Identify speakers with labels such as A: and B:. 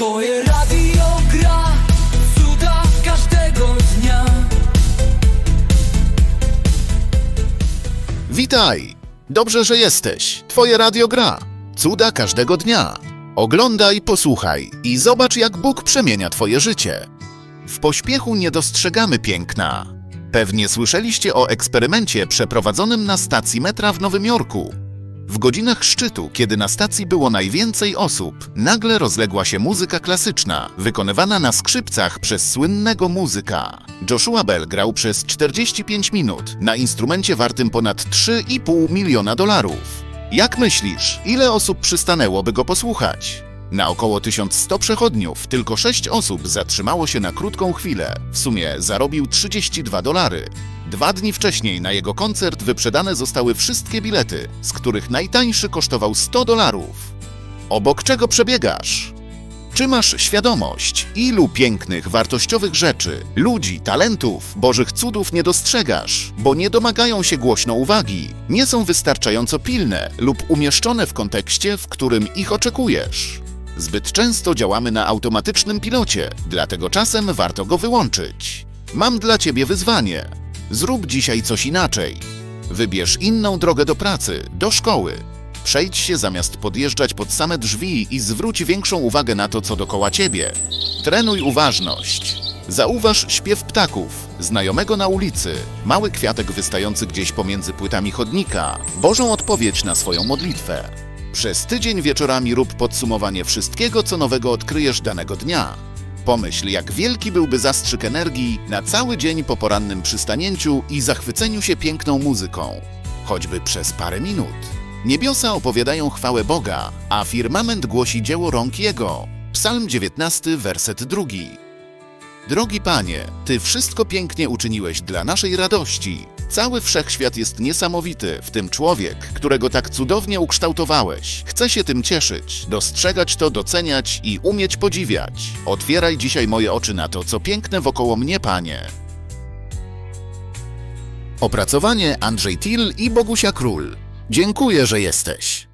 A: Twoje radio gra cuda każdego dnia.
B: Witaj! Dobrze, że jesteś. Twoje radio gra. Cuda każdego dnia. Oglądaj, posłuchaj i zobacz, jak Bóg przemienia Twoje życie. W pośpiechu nie dostrzegamy piękna. Pewnie słyszeliście o eksperymencie przeprowadzonym na stacji metra w Nowym Jorku. W godzinach szczytu, kiedy na stacji było najwięcej osób, nagle rozległa się muzyka klasyczna, wykonywana na skrzypcach przez słynnego muzyka. Joshua Bell grał przez 45 minut na instrumencie wartym ponad 3,5 miliona dolarów. Jak myślisz, ile osób przystanęłoby go posłuchać? Na około 1100 przechodniów tylko 6 osób zatrzymało się na krótką chwilę. W sumie zarobił 32 dolary. Dwa dni wcześniej na jego koncert wyprzedane zostały wszystkie bilety, z których najtańszy kosztował 100 dolarów. Obok czego przebiegasz? Czy masz świadomość, ilu pięknych, wartościowych rzeczy, ludzi, talentów, bożych cudów nie dostrzegasz, bo nie domagają się głośno uwagi, nie są wystarczająco pilne lub umieszczone w kontekście, w którym ich oczekujesz? Zbyt często działamy na automatycznym pilocie, dlatego czasem warto go wyłączyć. Mam dla ciebie wyzwanie. Zrób dzisiaj coś inaczej. Wybierz inną drogę do pracy, do szkoły. Przejdź się zamiast podjeżdżać pod same drzwi i zwróć większą uwagę na to, co dokoła ciebie. Trenuj uważność. Zauważ śpiew ptaków, znajomego na ulicy, mały kwiatek wystający gdzieś pomiędzy płytami chodnika, Bożą odpowiedź na swoją modlitwę. Przez tydzień wieczorami rób podsumowanie wszystkiego, co nowego odkryjesz danego dnia. Pomyśl, jak wielki byłby zastrzyk energii na cały dzień po porannym przystanięciu i zachwyceniu się piękną muzyką, choćby przez parę minut. Niebiosa opowiadają chwałę Boga, a firmament głosi dzieło rąk Jego. Psalm 19, werset drugi. Drogi Panie, Ty wszystko pięknie uczyniłeś dla naszej radości. Cały wszechświat jest niesamowity, w tym człowiek, którego tak cudownie ukształtowałeś. Chcę się tym cieszyć, dostrzegać to, doceniać i umieć podziwiać. Otwieraj dzisiaj moje oczy na to, co piękne wokoło mnie, Panie. Opracowanie Andrzej Till i Bogusia Król. Dziękuję, że jesteś.